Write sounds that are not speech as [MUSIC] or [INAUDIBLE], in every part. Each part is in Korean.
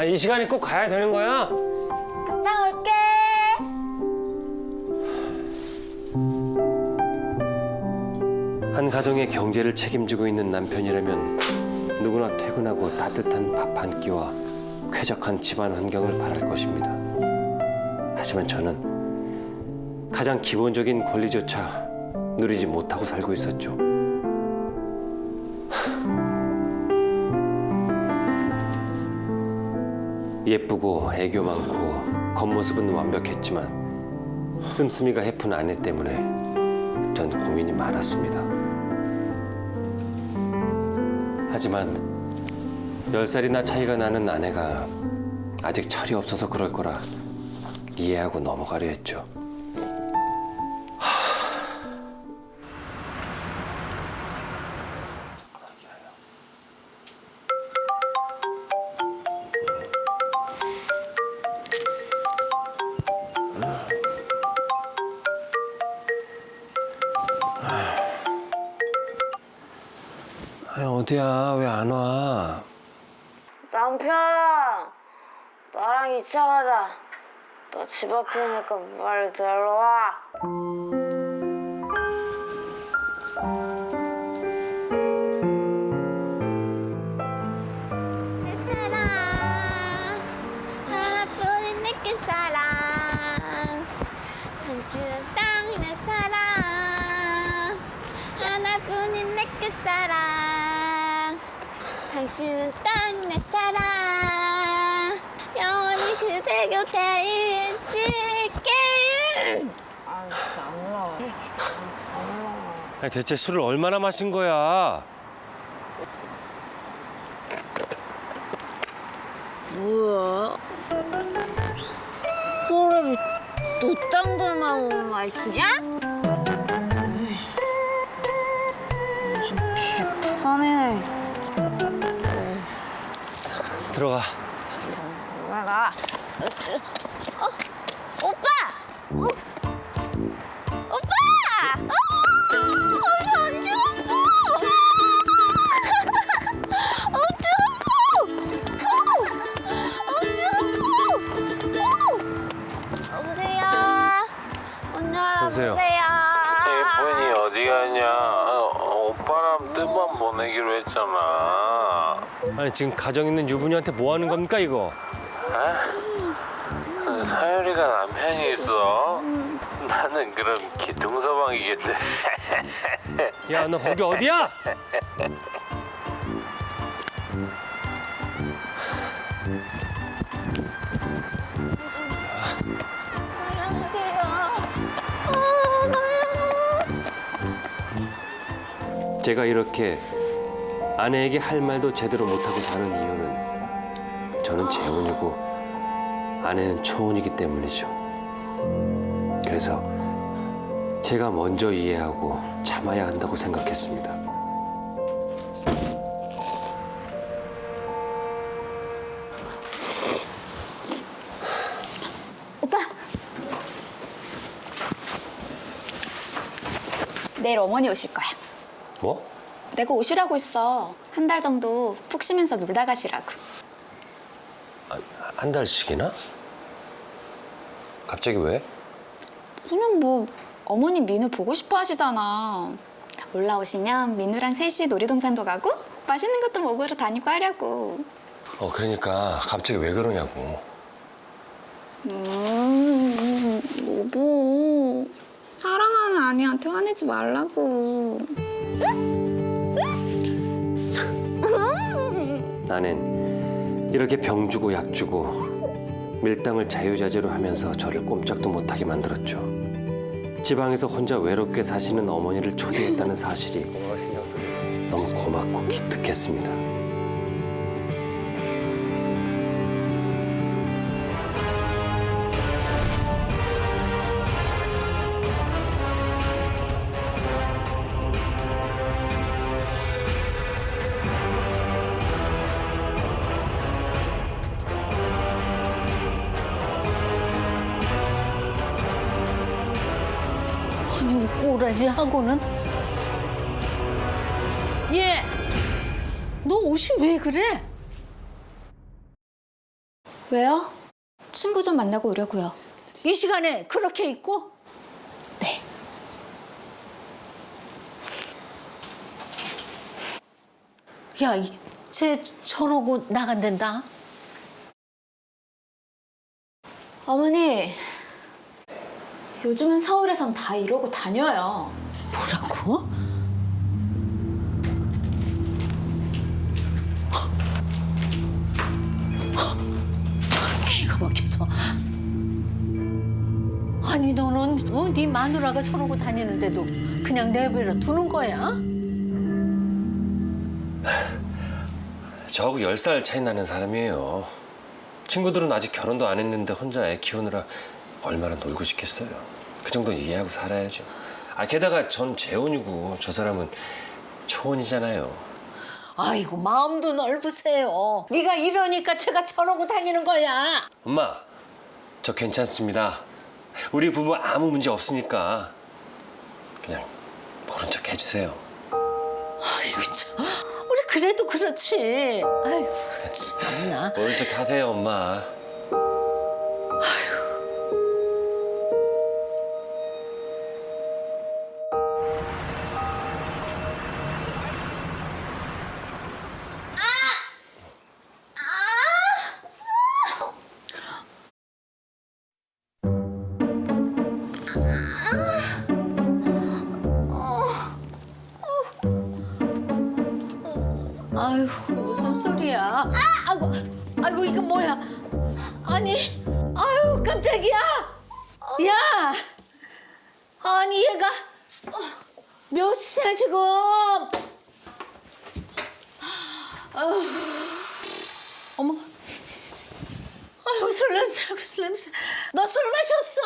아, 이 시간에 꼭 가야 되는 거야? 금방 올게. 한 가정의 경제를 책임지고 있는 남편이라면 누구나 퇴근하고 따뜻한 밥 한 끼와 쾌적한 집안 환경을 바랄 것입니다. 하지만 저는 가장 기본적인 권리조차 누리지 못하고 살고 있었죠. 예쁘고 애교 많고 겉모습은 완벽했지만 씀씀이가 해픈 아내 때문에 전 고민이 많았습니다. 하지만 열 살이나 차이가 나는 아내가 아직 철이 없어서 그럴 거라 이해하고 넘어가려 했죠. 어디야? 왜 안 와? 남편, 나랑 2차 가자. 너 집 앞이니까 빨리 들러와. 그대 곁에 있을게 아니, 대체 술을 얼마나 마신 거야? 뭐야? 소름이 노땅들만 말투냐? 무슨 개판이네. 들어가. 나가. 오빠! 어? 오빠! 어! 오빠 안 죽었어! [LAUGHS] 안 죽었어! 안 죽었어! 여보세요? 문 여보세요? 열어보세요. 이쁜이 어디 가냐? 어, 오빠랑 뜻만 보내기로 했잖아. 아니 지금 가정 있는 유부녀한테 뭐 하는 겁니까 이거? 어, 사유리가 남편이 있어. 나는 그럼 기둥서방이겠네. [LAUGHS] 야 너 거기 어디야? 살려주세요. 아, 살려. 제가 이렇게 아내에게 할 말도 제대로 못하고 사는 이유는 저는 재혼이고 아내는 초혼이기 때문이죠. 그래서 제가 먼저 이해하고 참아야 한다고 생각했습니다. 오빠. 내일 어머니 오실 거야. 뭐? 내가 오시라고 했어. 한 달 정도 푹 쉬면서 놀다 가시라고. 한 달씩이나? 갑자기 왜? 그냥 뭐 어머니 민우 보고 싶어 하시잖아. 올라오시면 민우랑 셋이 놀이동산도 가고 맛있는 것도 먹으러 다니고 하려고. 어 그러니까 갑자기 왜 그러냐고. 음, 여보. 사랑하는 아니한테 화내지 말라고. 나는 이렇게 병 주고 약 주고 밀당을 자유자재로 하면서 저를 꼼짝도 못하게 만들었죠. 지방에서 혼자 외롭게 사시는 어머니를 초대했다는 사실이 너무 고맙고 기특했습니다. 꼬라지 하고는. 얘, 너 옷이 왜 그래? 왜요? 친구 좀 만나고 오려고요. 이 시간에 그렇게 있고? 네. 야, 이- 쟤 저러고 나간댄다. 어머니, 요즘은 서울에선 다 이러고 다녀요. 뭐라고? 기가 막혀서. 아니 너는 어? 네 마누라가 저러고 다니는데도 그냥 내버려 두는 거야? 저하고 10살 차이 나는 사람이에요. 친구들은 아직 결혼도 안 했는데 혼자 애 키우느라 얼마나 놀고 싶겠어요. 그 정도 이해하고 살아야죠. 아 게다가 전 재혼이고 저 사람은 초혼이잖아요. 아이고 마음도 넓으세요. 네가 이러니까 제가 저러고 다니는 거야. 엄마, 저 괜찮습니다. 우리 부부 아무 문제 없으니까 그냥 모른 척 해주세요. 아이고 참. 우리 그래도 그렇지. 아이고 [LAUGHS] 참나. 모른 척 하세요, 엄마. 아이고 무슨 소리야? 아이고 아이고 이거 뭐야? 아니 아유 깜짝이야. 야 아니 얘가 어, 몇이야 지금? 어머, 아이고 술 냄새 술 냄새. 너 술 마셨어?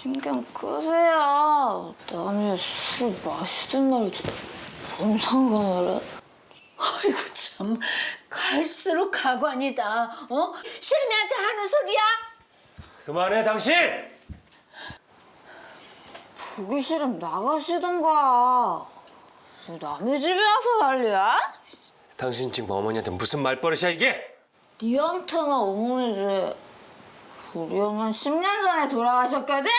신경 끄세요. 남이 술 마시든 말이든 뭔 상관을 해? 아이고 참 갈수록 가관이다. 어? 셰미한테 하는 소리야? 그만해, 당신! 보기 싫으면 나가시던가. 뭐 남의 집에 와서 난리야? 당신 지금 어머니한테 무슨 말버릇이야 이게? 니한테나 어머니지. 우리 형은 10년 전에 돌아가셨거든?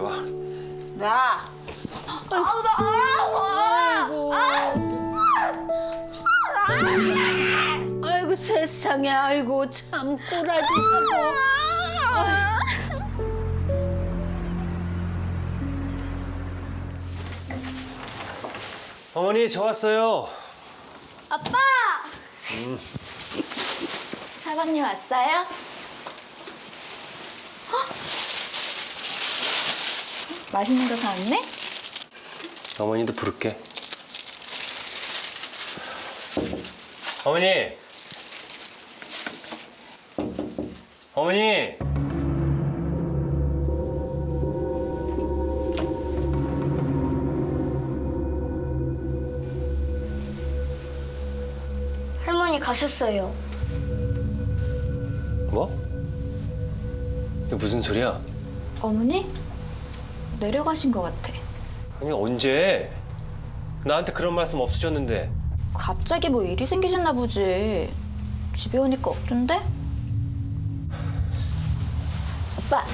와. 나. 아우, 나 알아봐. 아이고. 아이고 세상에 아이고 참 꼬라지하고. 어머니, 저 왔어요. 아빠! 사방님 왔어요? 맛있는 거 사왔네? 어머니도 부를게. 어머니! 어머니! 할머니 가셨어요. 뭐? 이게 무슨 소리야? 어머니? 내려가신 것 같아. 아니, 언제? 나한테 그런 말씀 없으셨는데. 갑자기 뭐 일이 생기셨나 보지. 집에 오니까 없던데? 오빠,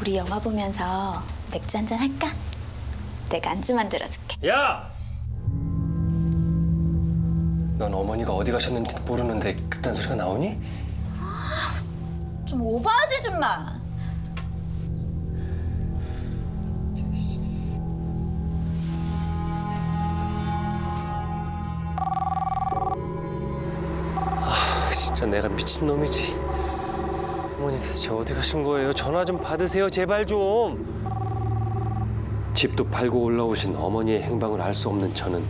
우리 영화 보면서 맥주 한잔 할까? 내가 안주 만들어줄게. 야! 넌 어머니가 어디 가셨는지도 모르는데 그딴 소리가 나오니? 좀 오버하지 좀 마. 진짜 내가 미친 놈이지. 어머니 대체 어디 가신 거예요? 전화 좀 받으세요, 제발 좀. 집도 팔고 올라오신 어머니의 행방을 알 수 없는 저는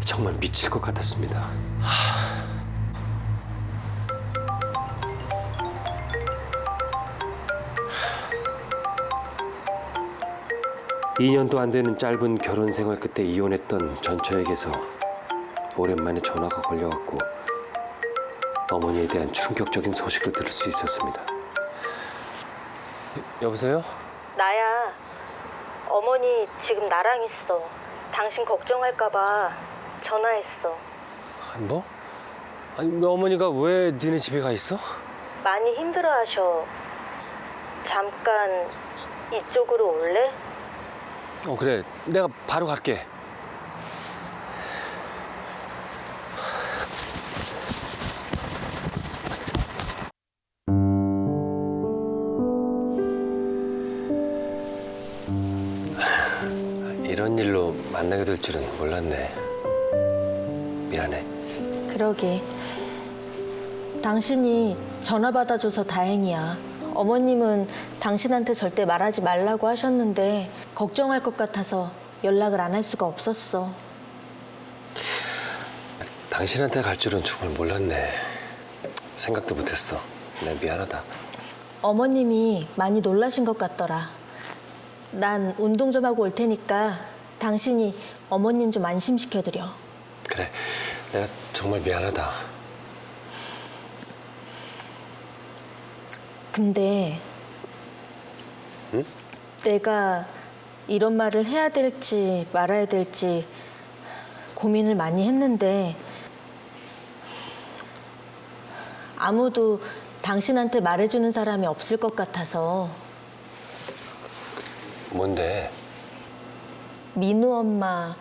정말 미칠 것 같았습니다. 하... 2년도 안 되는 짧은 결혼 생활 끝에 이혼했던 전처에게서 오랜만에 전화가 걸려왔고 어머니에 대한 충격적인 소식을 들을 수 있었습니다. 여- 여보세요? 나야. 어머니 지금 나랑 있어. 당신 걱정할까봐 전화했어. 뭐? 아니 어머니가 왜 니네 집에 가 있어? 많이 힘들어하셔. 잠깐 이쪽으로 올래? 어 그래 내가 바로 갈게 만나게 될 줄은 몰랐네 미안해 그러게. 당신이 전화 받아줘서 다행이야. 어머님은 당신한테 절대 말하지 말라고 하셨는데 걱정할 것 같아서 연락을 안 할 수가 없었어. 당신한테 갈 줄은 정말 몰랐네 생각도 못했어 내 미안하다 어머님이 많이 놀라신 것 같더라. 난 운동 좀 하고 올 테니까 당신이 어머님 좀 안심시켜드려. 그래 내가 정말 미안하다 근데 응? 내가 이런 말을 해야 될지 말아야 될지 고민을 많이 했는데 아무도 당신한테 말해주는 사람이 없을 것 같아서 뭔데 민우 엄마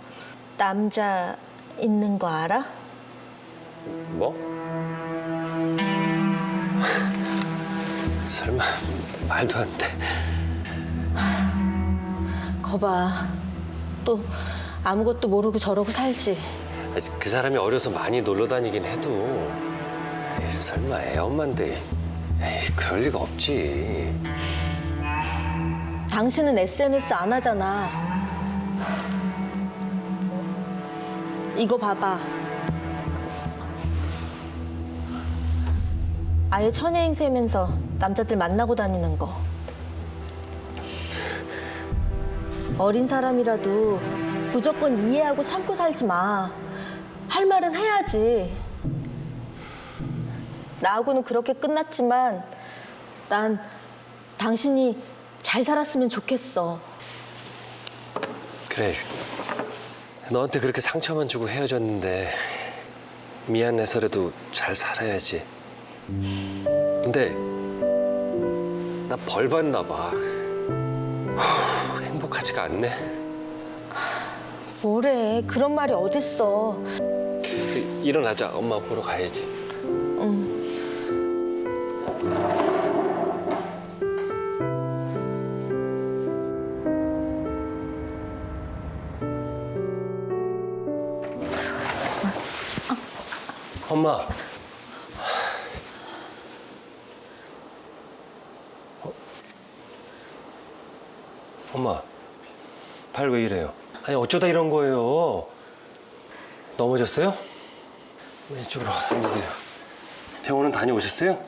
남자 있는 거 알아? 뭐? 설마 말도 안 돼. 거봐 또 아무것도 모르고 저러고 살지 그 사람이 어려서 많이 놀러 다니긴 해도 에이, 설마 애 엄마인데 에이 그럴 리가 없지. 당신은 SNS 안 하잖아. 이거 봐봐. 아예 천혜행 세면서 남자들 만나고 다니는 거. 어린 사람이라도 무조건 이해하고 참고 살지 마. 할 말은 해야지. 나하고는 그렇게 끝났지만 난 당신이 잘 살았으면 좋겠어. 그래. 너한테 그렇게 상처만 주고 헤어졌는데 미안해서라도 잘 살아야지. 근데 나 벌 받나 봐. 후, 행복하지가 않네. 뭐래? 그런 말이 어딨어. 그, 일어나자. 엄마 보러 가야지. 엄마. 어? 엄마, 발 왜 이래요? 아니 어쩌다 이런 거예요? 넘어졌어요? 이쪽으로 앉으세요. 병원은 다녀오셨어요?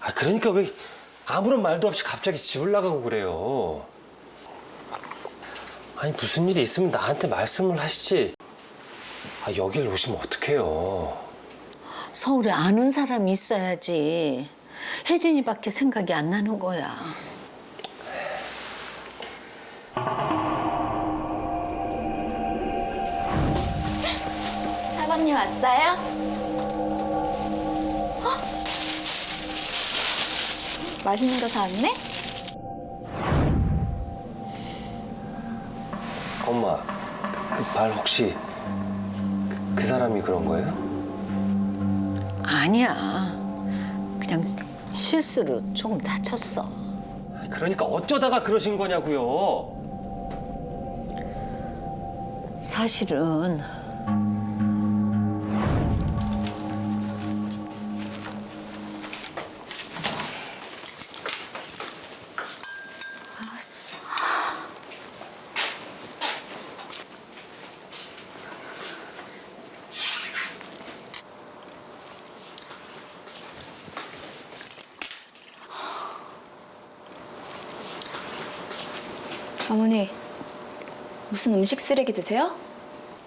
아 그러니까 왜 아무런 말도 없이 갑자기 집을 나가고 그래요? 아니 무슨 일이 있으면 나한테 말씀을 하시지. 아 여길 오시면 어떡해요? 서울에 아는 사람이 있어야지. 혜진이밖에 생각이 안 나는 거야. 사방님 왔어요? 헉! 맛있는 거 사왔네? 엄마, 그 발 혹시 그, 그 사람이 그런 거예요? 아니야. 그냥 실수로 조금 다쳤어. 그러니까 어쩌다가 그러신 거냐고요? 사실은 어머니, 무슨 음식 쓰레기 드세요?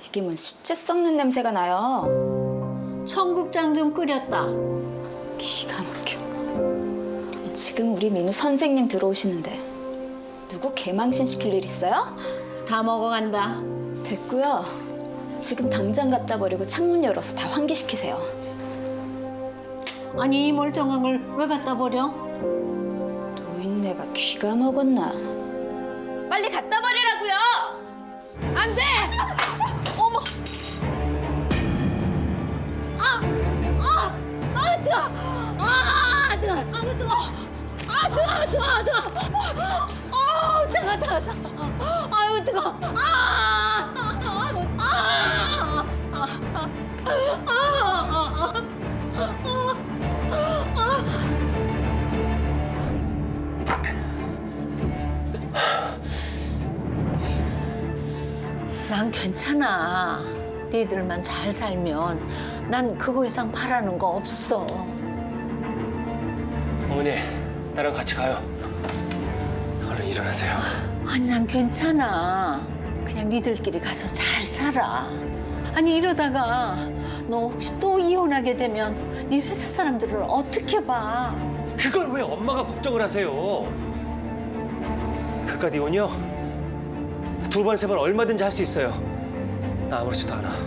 이게 뭔 시체 썩는 냄새가 나요. 청국장 좀 끓였다. 기가 막혀. 지금 우리 민우 선생님 들어오시는데 누구 개망신 시킬 일 있어요? 다 먹어간다. 됐고요. 지금 당장 갖다 버리고 창문 열어서 다 환기시키세요. 아니 이 멀쩡한 걸 왜 갖다 버려? 노인네가 귀가 먹었나? 빨리 갖다 버리라고요! 안 돼! 어머! 아! 아! 아, 뜨거! 아, 뜨거! 아, 뜨거! 아, 뜨거! 뜨거! 뜨거! 아, 뜨거! 뜨거! 뜨거! 아유, 뜨거! 아! 아! 아! 아! 아! 아! 난 괜찮아. 니들만 잘 살면 난 그거 이상 바라는 거 없어. 어머니, 나랑 같이 가요. 얼른 일어나세요. 아니 난 괜찮아. 그냥 니들끼리 가서 잘 살아. 아니 이러다가 너 혹시 또 이혼하게 되면 네 회사 사람들을 어떻게 봐? 그걸 왜 엄마가 걱정을 하세요? 그깟 이혼이요? 두 번, 세 번 얼마든지 할 수 있어요. 나 아무렇지도 않아.